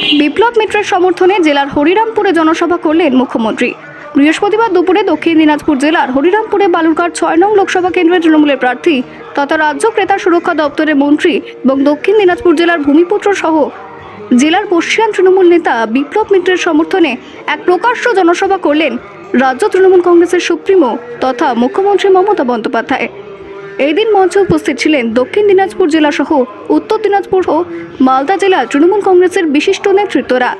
বিপ্লব মিত্রের সমর্থনে জেলার হরিরামপুরে জনসভা করলেন মুখ্যমন্ত্রী। বৃহস্পতিবার দুপুরে দক্ষিণ দিনাজপুর জেলার হরিরামপুরে বালুরঘাট ছয় নং লোকসভা কেন্দ্রের তৃণমূলের প্রার্থী তথা রাজ্য ক্রেতা সুরক্ষা দপ্তরের মন্ত্রী এবং দক্ষিণ দিনাজপুর জেলার ভূমিপুত্র সহ জেলার পশ্চিয়ান তৃণমূল নেতা বিপ্লব মিত্রের সমর্থনে এক প্রকাশ্য জনসভা করলেন রাজ্য তৃণমূল কংগ্রেসের সুপ্রিমো তথা মুখ্যমন্ত্রী মমতা বন্দ্যোপাধ্যায়। এই দিন মঞ্চে উপস্থিত ছিলেন দক্ষিণ দিনাজপুর জেলা সহ উত্তর দিনাজপুর ও মালদা জেলা তৃণমূল কংগ্রেসের বিশিষ্ট নেতৃত্বরা।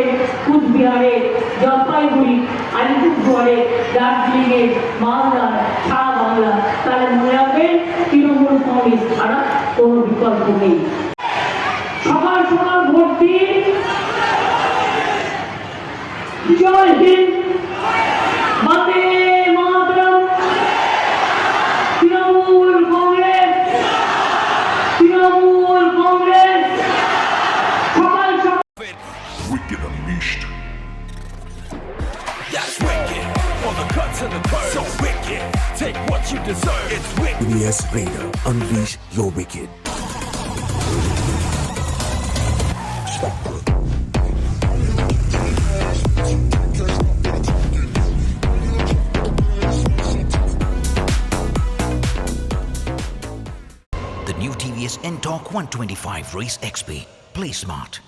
বালুরঘাটে কুচবিহারের জলপাইগুড়ি, আলিপুরদুয়ারে দার্জিলিংয়ের মালদার সারা বাংলা তারা মনে রাখবেন তৃণমূল কংগ্রেস ছাড়া কোনো বিকল্প নেই। সকাল সকাল ভোট দিন জয় Hind. To the curb. So wicked. Take what you deserve. It's wicked. Yes, Raider, unleash your wicked. The new TVS NTORQ 125 Race XP. Play smart.